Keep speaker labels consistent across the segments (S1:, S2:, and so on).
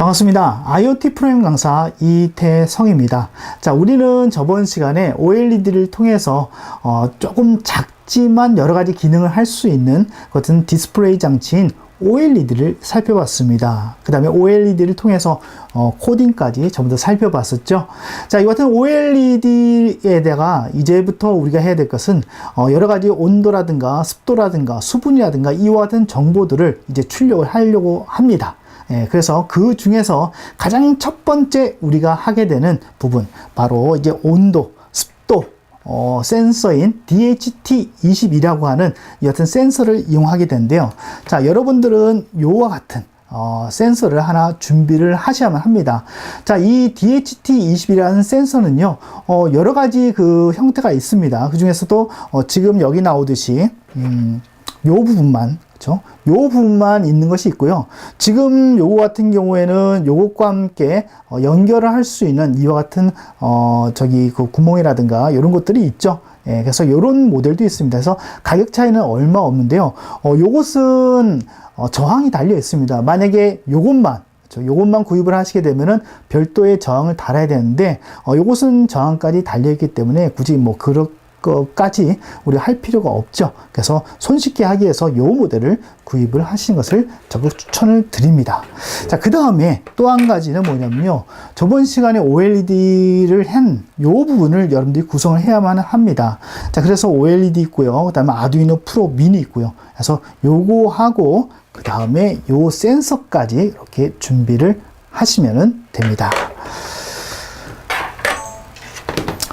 S1: 반갑습니다. IoT 프로그램 강사 이태성입니다. 자, 우리는 저번 시간에 OLED를 통해서 어, 조금 작지만 여러 가지 기능을 할 수 있는 같은 디스플레이 장치인 OLED를 살펴봤습니다. 그 다음에 OLED를 통해서 어, 코딩까지 전부 다 살펴봤었죠. 자, 이 같은 OLED에다가 이제부터 우리가 해야 될 것은 어, 여러 가지 온도라든가 습도라든가 수분이라든가 이와 같은 정보들을 이제 출력을 하려고 합니다. 예, 그래서 그 중에서 가장 첫 번째 우리가 하게 되는 부분, 바로 이제 온도, 습도, 어, 센서인 DHT22라고 하는 여튼 센서를 이용하게 되는데요. 자, 여러분들은 요와 같은 어, 센서를 하나 준비를 하셔야만 합니다. 자, 이 DHT20이라는 센서는요, 어, 여러 가지 그 형태가 있습니다. 그 중에서도 어, 지금 여기 나오듯이, 음, 요 부분만 그렇죠? 요 부분만 있는 것이 있고요. 지금 요거 같은 경우에는 요것과 함께 어, 연결을 할 수 있는 이와 같은 어 저기 그 구멍이라든가 이런 것들이 있죠. 예, 그래서 이런 모델도 있습니다. 그래서 가격 차이는 얼마 없는데요. 어, 요것은 어, 저항이 달려 있습니다. 만약에 요것만 그렇죠? 요것만 구입을 하시게 되면은 별도의 저항을 달아야 되는데 어, 요것은 저항까지 달려 있기 때문에 굳이 뭐 그렇게 것까지 우리 할 필요가 없죠. 그래서 손쉽게 하기 위해서 요 모델을 구입을 하시는 것을 적극 추천을 드립니다. 자, 그 다음에 또 한 가지는 뭐냐면요. 저번 시간에 OLED를 한 요 부분을 여러분들이 구성을 해야만 합니다. 자, 그래서 OLED 있고요. 그 다음에 아두이노 프로 미니 있고요. 그래서 요거 하고 그 다음에 요 센서까지 이렇게 준비를 하시면 됩니다.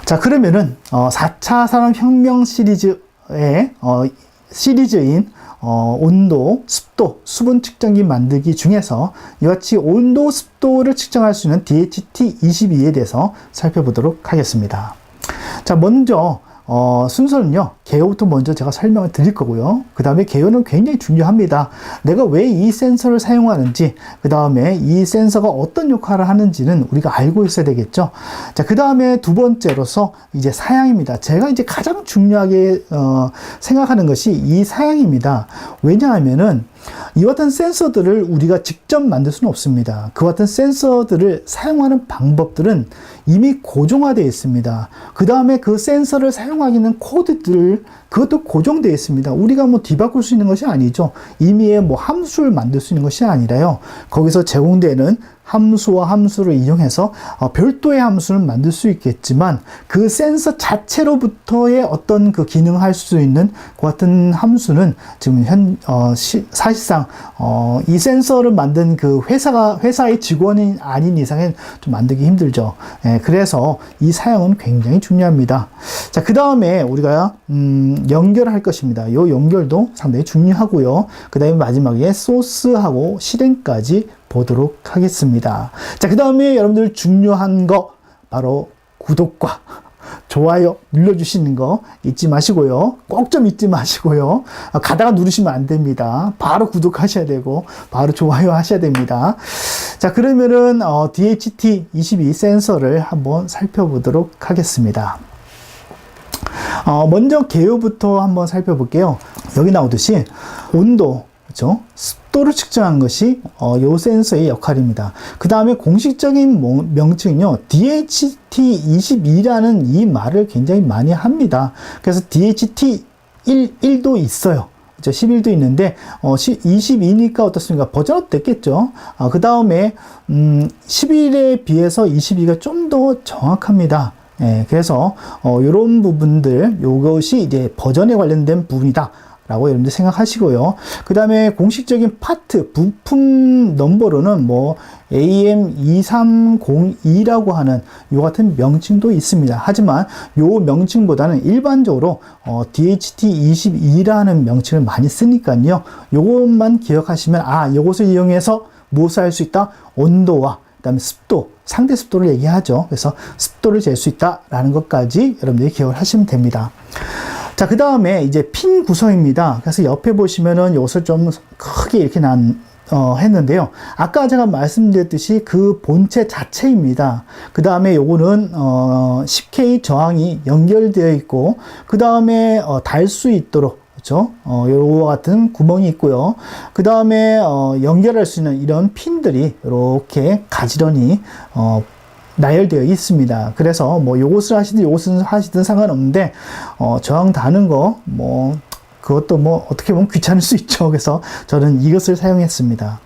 S1: 자, 그러면은, 어, 4차 산업혁명 시리즈의, 어, 시리즈인, 어, 온도, 습도, 수분 측정기 만들기 중에서 이와 같이 온도, 습도를 측정할 수 있는 DHT22에 대해서 살펴보도록 하겠습니다. 자, 먼저, 어, 순서는요, 개요부터 먼저 제가 설명을 드릴 거고요. 그 다음에 개요는 굉장히 중요합니다. 내가 왜 이 센서를 사용하는지, 그 다음에 이 센서가 어떤 역할을 하는지는 우리가 알고 있어야 되겠죠. 자, 그 다음에 두 번째로서 이제 사양입니다. 제가 이제 가장 중요하게, 어, 생각하는 것이 이 사양입니다. 왜냐하면은, 이와 같은 센서들을 우리가 직접 만들 수는 없습니다. 그와 같은 센서들을 사용하는 방법들은 이미 고정화되어 있습니다. 그 다음에 그 센서를 사용하기는 코드들 그것도 고정되어 있습니다. 우리가 뭐 뒤바꿀 수 있는 것이 아니죠. 이미의 뭐 함수를 만들 수 있는 것이 아니라요. 거기서 제공되는 함수와 함수를 이용해서 어, 별도의 함수를 만들 수 있겠지만 그 센서 자체로부터의 어떤 그 기능을 할수 있는 그 같은 함수는 지금 현 어, 시, 사실상 어, 이 센서를 만든 그 회사가 회사의 직원이 아닌 이상은 좀 만들기 힘들죠. 예, 그래서 이 사용은 굉장히 중요합니다. 자, 그 다음에 우리가 음, 연결할 것입니다. 이 연결도 상당히 중요하고요. 그 다음에 마지막에 소스하고 실행까지 보도록 하겠습니다. 자, 그 다음에 여러분들 중요한 거 바로 구독과 좋아요 눌러주시는 거 잊지 마시고요. 꼭 좀 잊지 마시고요. 아, 가다가 누르시면 안 됩니다. 바로 구독하셔야 되고, 바로 좋아요 하셔야 됩니다. 자, 그러면은, 어, DHT22 센서를 한번 살펴보도록 하겠습니다. 어, 먼저 개요부터 한번 살펴볼게요. 여기 나오듯이 온도, 그렇죠? 습도를 측정한 것이 어, 요 센서의 역할입니다. 그 다음에 공식적인 명칭은요, DHT22라는 이 말을 굉장히 많이 합니다. 그래서 DHT 1, 1도 있어요. 그렇죠? 11도 있는데 어, 22니까 어떻습니까? 버전업 됐겠죠. 아, 그 다음에 음, 11에 비해서 22가 좀 더 정확합니다. 예, 그래서 어, 이런 부분들 이것이 이제 버전에 관련된 부분이다. 라고 여러분들 생각하시고요. 그 다음에 공식적인 파트, 부품 넘버로는 뭐 AM2302라고 하는 요 같은 명칭도 있습니다. 하지만 요 명칭보다는 일반적으로 어, DHT22라는 명칭을 많이 쓰니까요. 요것만 기억하시면 아, 요것을 이용해서 무엇을 할 수 있다? 온도와 그다음에 습도, 상대 습도를 얘기하죠. 그래서 습도를 잴 수 있다라는 것까지 여러분들이 기억을 하시면 됩니다. 자, 그 다음에 이제 핀 구성입니다. 그래서 옆에 보시면은 이것을 좀 크게 이렇게 난, 어, 했는데요. 아까 제가 말씀드렸듯이 그 본체 자체입니다. 그 다음에 요거는, 어, 10K 저항이 연결되어 있고, 그 다음에, 어, 달 수 있도록, 그죠? 어, 요와 같은 구멍이 있고요. 그 다음에, 어, 연결할 수 있는 이런 핀들이 이렇게 가지런히, 어, 나열되어 있습니다. 그래서 뭐 요것을 하시든 요것을 하시든 상관없는데, 어, 저항 다는 거, 뭐, 그것도 뭐 어떻게 보면 귀찮을 수 있죠. 그래서 저는 이것을 사용했습니다.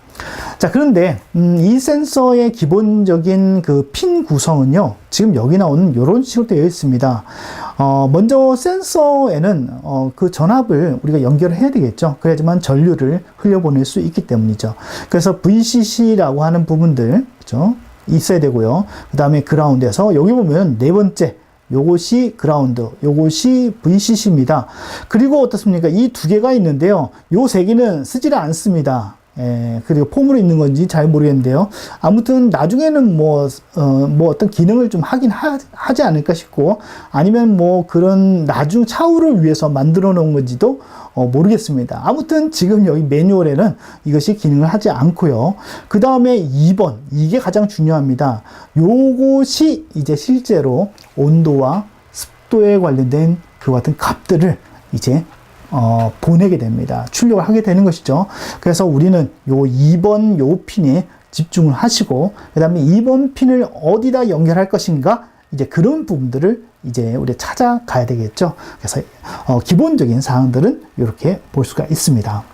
S1: 자, 그런데, 음, 이 센서의 기본적인 그 핀 구성은요, 지금 여기 나오는 이런 식으로 되어 있습니다. 어, 먼저 센서에는, 어, 그 전압을 우리가 연결을 해야 되겠죠. 그래야지만 전류를 흘려보낼 수 있기 때문이죠. 그래서 VCC라고 하는 부분들, 그죠? 있어야 되고요. 그 다음에 그라운드에서 여기 보면 네 번째, 요것이 그라운드, 요것이 VCC입니다. 그리고 어떻습니까? 이 두 개가 있는데요. 요 세 개는 쓰지를 않습니다. 예, 그리고 폼으로 있는 건지 잘 모르겠는데요. 아무튼 나중에는 뭐, 어, 뭐 어떤 기능을 좀 하긴 하, 하지 않을까 싶고, 아니면 뭐 그런 나중 차후를 위해서 만들어 놓은 건지도 어, 모르겠습니다. 아무튼 지금 여기 매뉴얼에는 이것이 기능을 하지 않고요. 그 다음에 2번, 이게 가장 중요합니다. 요것이 이제 실제로 온도와 습도에 관련된 그 같은 값들을 이제 어, 보내게 됩니다. 출력을 하게 되는 것이죠. 그래서 우리는 요 2번 요 핀에 집중을 하시고, 그 다음에 2번 핀을 어디다 연결할 것인가, 이제 그런 부분들을 이제 우리 찾아가야 되겠죠. 그래서 어, 기본적인 사항들은 이렇게 볼 수가 있습니다.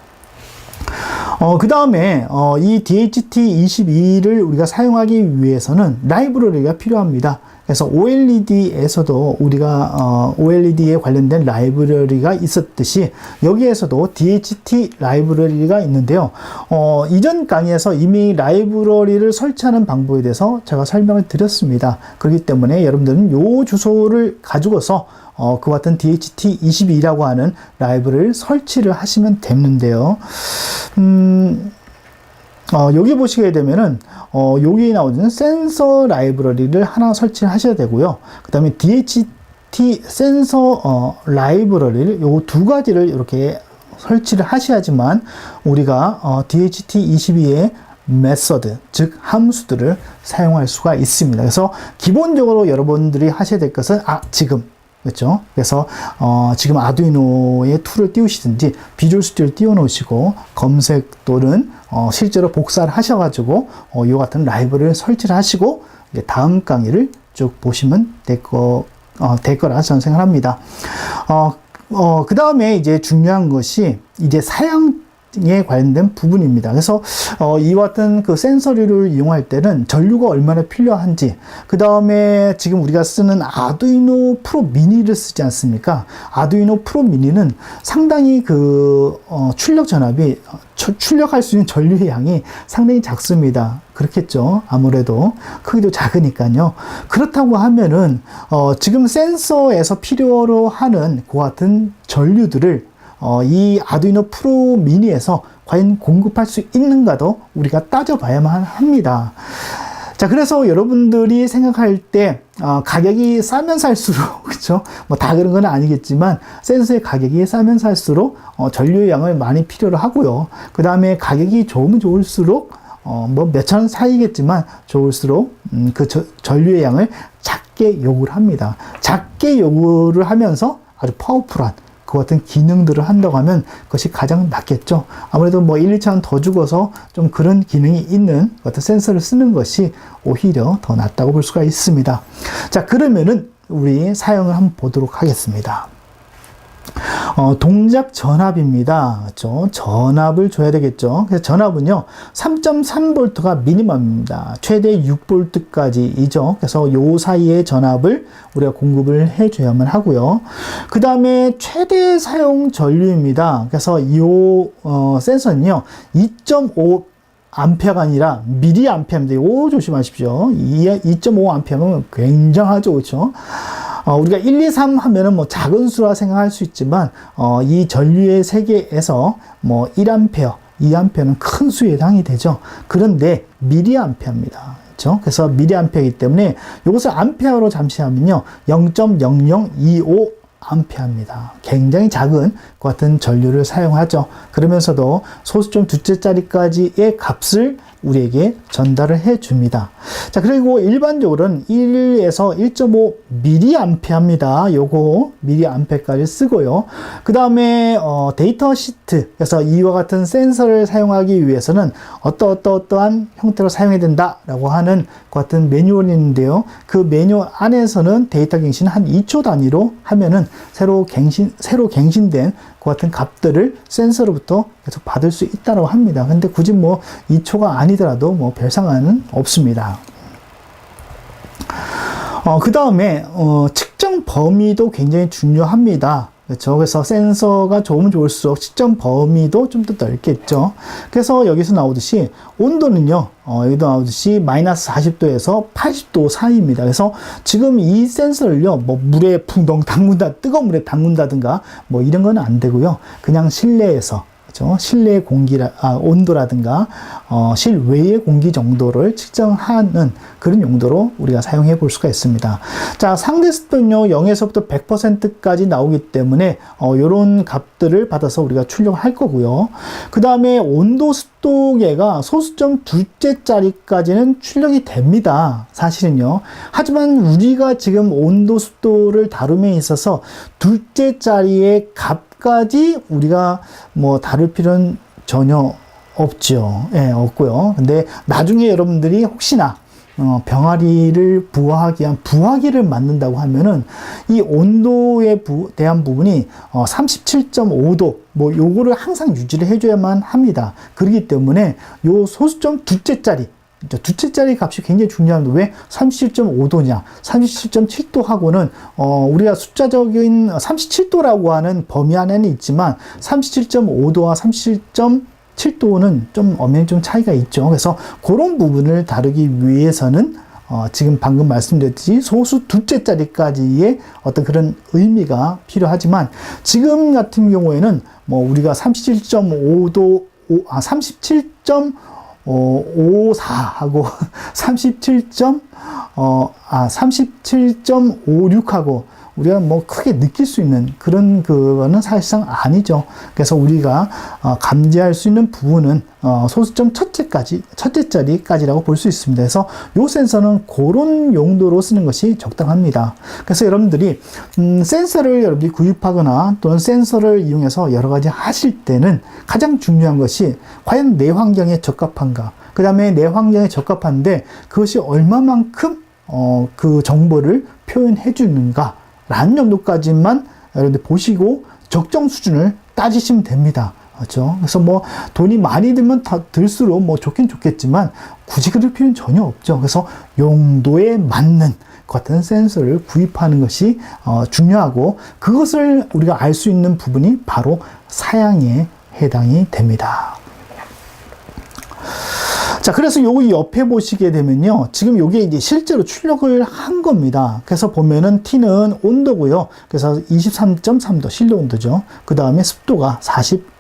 S1: 어, 그 다음에, 어, 이 DHT22를 우리가 사용하기 위해서는 라이브러리가 필요합니다. 그래서 OLED에서도 우리가, 어, OLED에 관련된 라이브러리가 있었듯이 여기에서도 DHT 라이브러리가 있는데요. 어, 이전 강의에서 이미 라이브러리를 설치하는 방법에 대해서 제가 설명을 드렸습니다. 그렇기 때문에 여러분들은 요 주소를 가지고서 어, 그 같은 DHT22라고 하는 라이브를 설치를 하시면 되는데요. 음, 어, 여기 보시게 되면은, 어, 여기 나오는 센서 라이브러리를 하나 설치를 하셔야 되고요. 그 다음에 DHT 센서, 어, 라이브러리를 요 두 가지를 이렇게 설치를 하셔야지만 우리가, 어, DHT22의 메서드, 즉 함수들을 사용할 수가 있습니다. 그래서 기본적으로 여러분들이 하셔야 될 것은, 아, 지금, 그렇죠? 그래서 어, 지금 아두이노의 툴을 띄우시든지 비주얼 스튜디오를 띄워 놓으시고 검색 또는 어, 실제로 복사를 하셔가지고 어, 이 같은 라이브를 설치를 하시고 다음 강의를 쭉 보시면 될 거, 어, 될 거라 저는 생각합니다. 어, 어, 그 다음에 이제 중요한 것이 이제 사양 에 관련된 부분입니다. 그래서 어, 이와 같은 그 센서리를 이용할 때는 전류가 얼마나 필요한지, 그 다음에 지금 우리가 쓰는 아두이노 프로 미니를 쓰지 않습니까? 아두이노 프로 미니는 상당히 그 어, 출력 전압이 초- 출력할 수 있는 전류의 양이 상당히 작습니다. 그렇겠죠. 아무래도 크기도 작으니까요. 그렇다고 하면은 어, 지금 센서에서 필요로 하는 그 같은 전류들을 어, 이 아두이노 프로 미니에서 과연 공급할 수 있는가도 우리가 따져봐야만 합니다. 자, 그래서 여러분들이 생각할 때, 어, 가격이 싸면 살수록, 그쵸? 뭐 다 그런 건 아니겠지만, 센서의 가격이 싸면 살수록, 어, 전류의 양을 많이 필요로 하고요. 그 다음에 가격이 좋으면 좋을수록, 어, 뭐 몇천 원 사이겠지만, 좋을수록, 음, 그 저- 전류의 양을 작게 요구를 합니다. 작게 요구를 하면서 아주 파워풀한, 그 같은 기능들을 한다고 하면 그것이 가장 낫겠죠. 아무래도 뭐 1, 2천 원더 주고서 좀 그런 기능이 있는 어떤 센서를 쓰는 것이 오히려 더 낫다고 볼 수가 있습니다. 자, 그러면은 우리 사용을 한번 보도록 하겠습니다. 어, 동작 전압입니다. 그렇죠? 전압을 줘야 되겠죠. 그래서 전압은요, 3.3V가 미니멈입니다. 최대 6V까지이죠. 그래서 요 사이의 전압을 우리가 공급을 해줘야만 하고요. 그 다음에 최대 사용 전류입니다. 그래서 이 어, 센서는요, 2.5 암페어가 아니라 미리 암페어입니다. 이거 조심하십시오. 2.5 암페어면 굉장하죠. 그렇죠? 어, 우리가 1, 2, 3 하면은 뭐 작은 수라 생각할 수 있지만, 어, 이 전류의 세계에서 뭐 1암페어, 2암페어는 큰 수에 해당이 되죠. 그런데 미리암페어입니다. 그렇죠? 그래서 미리암페어이기 때문에 이것을 암페어로 잠시 하면요. 0.0025 암페어입니다. 굉장히 작은 그 같은 전류를 사용하죠. 그러면서도 소수점 두째짜리까지의 값을 우리에게 전달을 해 줍니다. 자, 그리고 일반적으로는 1에서 1.5 mA입니다. 요거 mA까지 쓰고요. 그 다음에 어, 데이터 시트, 그래서 이와 같은 센서를 사용하기 위해서는 어떠 어떠 어떠한 형태로 사용해야 된다라고 하는 그 같은 매뉴얼이 있는데요. 그 매뉴얼 안에서는 데이터 갱신 한 2초 단위로 하면은 새로 갱신, 새로 갱신된 그 같은 값들을 센서로부터 계속 받을 수 있다고 합니다. 근데 굳이 뭐 2초가 아니 더라도 뭐 별 상관은 없습니다. 어, 그 다음에, 어, 측정 범위도 굉장히 중요합니다. 그렇죠. 그래서 센서가 좋으면 좋을수록 측정 범위도 좀 더 넓겠죠. 그래서 여기서 나오듯이 온도는요, 어, 여기도 나오듯이 마이너스 40도에서 80도 사이입니다. 그래서 지금 이 센서를요, 뭐 물에 풍덩 담근다, 뜨거운 물에 담근다든가 뭐 이런 건 안 되고요. 그냥 실내에서 그렇죠? 실내 공기라 아, 온도라든가 어, 실외의 공기 정도를 측정하는 그런 용도로 우리가 사용해 볼 수가 있습니다. 자, 상대 습도는요 0에서부터 100%까지 나오기 때문에 어, 이런 값들을 받아서 우리가 출력할 거고요. 그 다음에 온도 습도계가 소수점 둘째 자리까지는 출력이 됩니다. 사실은요. 하지만 우리가 지금 온도 습도를 다룸에 있어서 둘째 자리의 값 까지 우리가 뭐 다룰 필요는 전혀 없죠. 예, 없고요. 근데 나중에 여러분들이 혹시나 어, 병아리를 부화하기 위한 부화기를 만든다고 하면은 이 온도에 부, 대한 부분이 어, 37.5도 뭐 요거를 항상 유지를 해줘야만 합니다. 그렇기 때문에 요 소수점 둘째 자리 두째짜리 값이 굉장히 중요한데 왜 37.5도냐? 37.7도하고는 어 우리가 숫자적인 37도라고 하는 범위 안에는 있지만 37.5도와 37.7도는 좀 엄연히 좀 차이가 있죠. 그래서 그런 부분을 다루기 위해서는 어, 지금 방금 말씀드렸듯이 소수 두째 자리까지의 어떤 그런 의미가 필요하지만 지금 같은 경우에는 뭐 우리가 37.5도 아, 37. 어, 54하고 37. 어, 아, 37.56하고 우리가 뭐 크게 느낄 수 있는 그런 그거는 사실상 아니죠. 그래서 우리가 어, 감지할 수 있는 부분은 어, 소수점 첫째까지, 첫째 자리까지라고 볼 수 있습니다. 그래서 요 센서는 그런 용도로 쓰는 것이 적당합니다. 그래서 여러분들이 음, 센서를 여러분들이 구입하거나 또는 센서를 이용해서 여러 가지 하실 때는 가장 중요한 것이 과연 내 환경에 적합한가. 그 다음에 내 환경에 적합한데 그것이 얼마만큼 어, 그 정보를 표현해 주는가. 라는 정도까지만 여러분들 보시고 적정 수준을 따지시면 됩니다. 그렇죠? 그래서 뭐 돈이 많이 들면 더 들수록 뭐 좋긴 좋겠지만 굳이 그럴 필요는 전혀 없죠. 그래서 용도에 맞는 같은 센서를 구입하는 것이 어, 중요하고 그것을 우리가 알 수 있는 부분이 바로 사양에 해당이 됩니다. 자, 그래서 여기 옆에 보시게 되면요. 지금 요게 이제 실제로 출력을 한 겁니다. 그래서 보면은 T는 온도고요. 그래서 23.3도 실내 온도죠. 그 다음에 습도가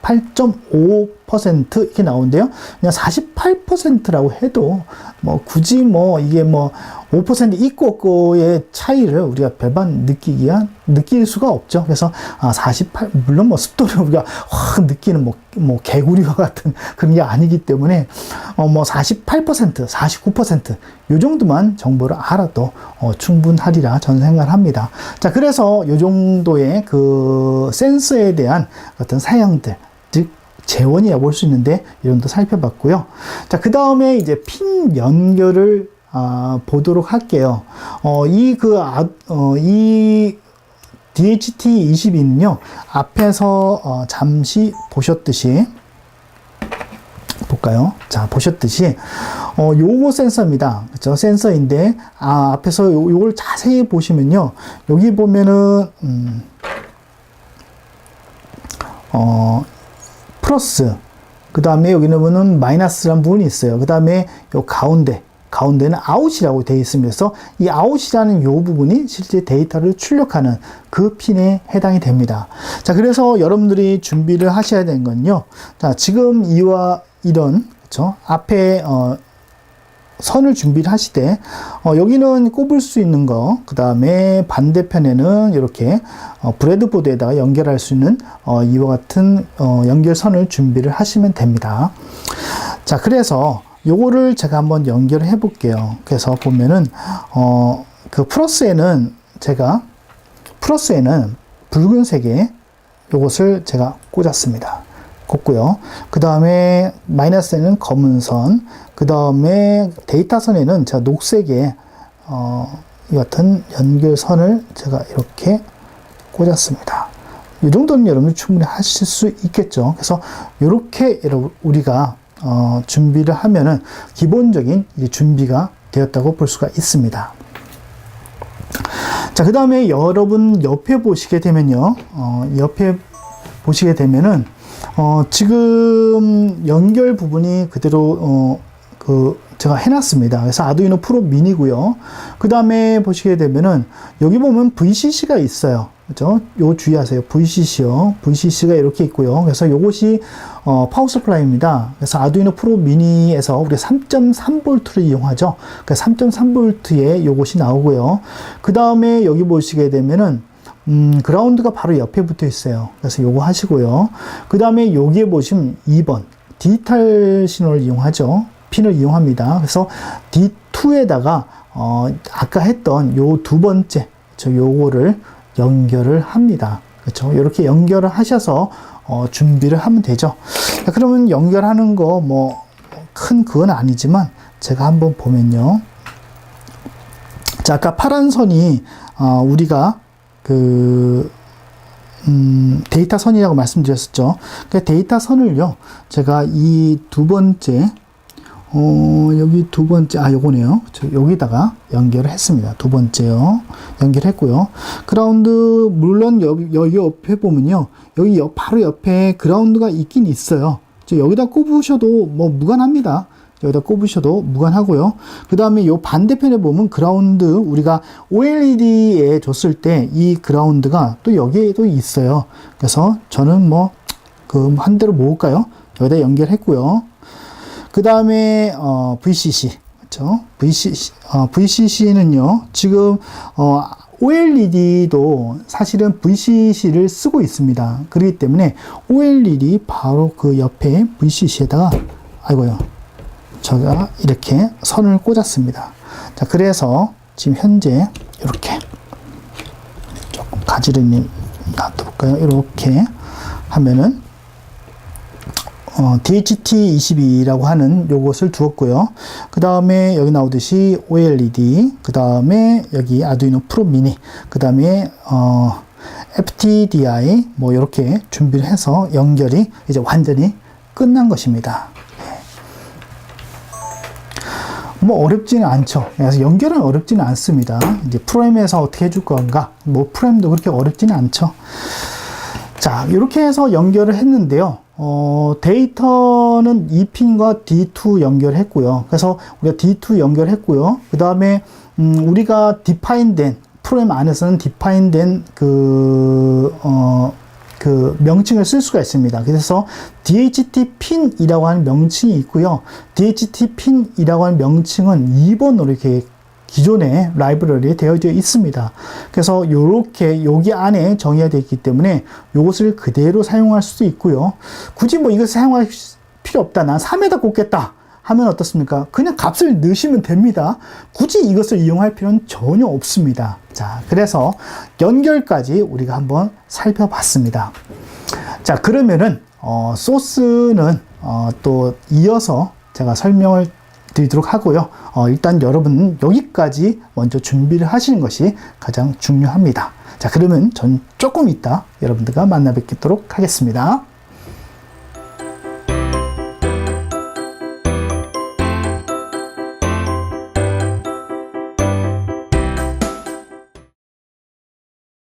S1: 48.5% 이렇게 나오는데요. 그냥 48%라고 해도 뭐 굳이 뭐 이게 뭐 5% 있고 없고의 차이를 우리가 별반 느끼기가 느낄 수가 없죠. 그래서 아, 48 물론 뭐 습도를 우리가 확 느끼는 뭐, 뭐 개구리와 같은 그런 게 아니기 때문에 어 뭐 48% 49%요 정도만 정보를 알아도 어, 충분하리라 저는 생각을 합니다. 자 그래서 요 정도의 그 센서에 대한 어떤 사양들 즉 재원이라고 볼수 있는데 이런 도 살펴봤고요. 자, 그 다음에 이제 핀 연결을 아, 보도록 할게요. 어, 이 그, 아, 어, 이 DHT22는요, 앞에서 어, 잠시 보셨듯이, 볼까요? 자, 보셨듯이, 어, 요거 센서입니다. 그죠? 센서인데, 아, 앞에서 요, 요걸 자세히 보시면요, 여기 보면은, 음, 어, 플러스, 그 다음에 여기는 보면 마이너스라는 부분이 있어요. 그 다음에 요 가운데, 가운데는 아웃이라고 되어. 그래서 이 아웃이라는 요 부분이 실제 데이터를 출력하는 그 핀에 해당이 됩니다. 자, 그래서 여러분들이 준비를 하셔야 되는 건요. 자, 지금 이와 이런, 그쵸? 앞에, 어, 선을 준비를 하시되 어, 여기는 꼽을 수 있는 거, 그 다음에 반대편에는 이렇게 어, 브레드보드에다가 연결할 수 있는 어, 이와 같은 어, 연결선을 준비를 하시면 됩니다. 자, 그래서 요거를 제가 한번 연결을 해 볼게요. 그래서 보면은 어, 그 플러스에는 제가 플러스에는 붉은색의 요것을 제가 꽂았습니다. 꽂고요. 그 다음에 마이너스에는 검은 선, 그 다음에 데이터 선에는 제가 녹색의 어, 이 같은 연결선을 제가 이렇게 꽂았습니다. 이 정도는 여러분 충분히 하실 수 있겠죠. 그래서 이렇게 우리가 어, 준비를 하면은 기본적인 준비가 되었다고 볼 수가 있습니다. 자, 그 다음에 여러분 옆에 보시게 되면요. 어, 옆에 보시게 되면은, 어, 지금 연결 부분이 그대로, 어, 그, 제가 해놨습니다. 그래서 아두이노 프로 미니고요. 그 다음에 보시게 되면은, 여기 보면 VCC가 있어요. 그죠? 요 주의하세요. VCC요. VCC가 이렇게 있고요. 그래서 요것이 어, 파워 서플라이입니다. 그래서 아두이노 프로 미니에서 우리가 3.3V를 이용하죠. 그 3.3V에 요것이 나오고요. 그 다음에 여기 보시게 되면은 음, 그라운드가 바로 옆에 붙어 있어요. 그래서 요거 하시고요. 그 다음에 여기에 보시면 2번 디지털 신호를 이용하죠. 핀을 이용합니다. 그래서 D2에다가 어, 아까 했던 요 두 번째 저 요거를 연결을 합니다. 그렇죠? 이렇게 연결을 하셔서 어, 준비를 하면 되죠. 자, 그러면 연결하는 거 뭐 큰 그건 아니지만 제가 한번 보면요. 자, 아까 파란 선이 어, 우리가 그 음, 데이터 선이라고 말씀드렸었죠. 그 데이터 선을요. 제가 이 두 번째 어, 여기 두 번째, 아, 요거네요. 저 여기다가 연결을 했습니다. 두 번째요. 연결했고요. 그라운드, 물론 여기, 여기 옆에 보면요. 여기 옆, 바로 옆에 그라운드가 있긴 있어요. 저 여기다 꼽으셔도 뭐 무관합니다. 여기다 꼽으셔도 무관하고요. 그 다음에 요 반대편에 보면 그라운드, 우리가 OLED에 줬을 때 이 그라운드가 또 여기에도 있어요. 그래서 저는 뭐, 그, 한 대로 모을까요? 여기다 연결했고요. 그 다음에 어, VCC 그렇죠? VCC 어, VCC는요 지금 어, OLED도 사실은 VCC를 쓰고 있습니다. 그렇기 때문에 OLED 바로 그 옆에 VCC에다가 아이고요 제가 이렇게 선을 꽂았습니다. 자 그래서 지금 현재 이렇게 조금 가지런히 놔둬볼까요? 이렇게 하면은 어, DHT22라고 하는 요것을 두었고요. 그 다음에 여기 나오듯이 OLED, 그 다음에 여기 아두이노 프로 미니, 그 다음에 어, FTDI 뭐 이렇게 준비를 해서 연결이 이제 완전히 끝난 것입니다. 뭐 어렵지는 않죠. 그래서 연결은 어렵지는 않습니다. 이제 프로그램에서 어떻게 해줄 건가? 뭐 프로그램도 그렇게 어렵지는 않죠. 자, 이렇게 해서 연결을 했는데요. 어, 데이터는 e핀과 D2 연결했고요. 그래서 우리가 D2 연결했고요. 그 다음에 음, 우리가 디파인된 프로그램 안에서는 디파인된 그 어, 그 명칭을 쓸 수가 있습니다. 그래서 DHT 핀이라고 하는 명칭이 있고요. DHT 핀이라고 하는 명칭은 2번으로 이렇게 기존의 라이브러리에 되어져 있습니다. 그래서 이렇게 여기 안에 정의가 되어 있기 때문에 이것을 그대로 사용할 수도 있고요. 굳이 뭐 이것을 사용할 필요 없다. 난 3에다 꽂겠다. 하면 어떻습니까? 그냥 값을 넣으시면 됩니다. 굳이 이것을 이용할 필요는 전혀 없습니다. 자, 그래서 연결까지 우리가 한번 살펴봤습니다. 자, 그러면은, 어, 소스는, 어, 또 이어서 제가 설명을 드리도록 하고요. 어, 일단 여러분 여기까지 먼저 준비를 하시는 것이 가장 중요합니다. 자, 그러면 전 조금 이따 여러분들과 만나 뵙도록 하겠습니다.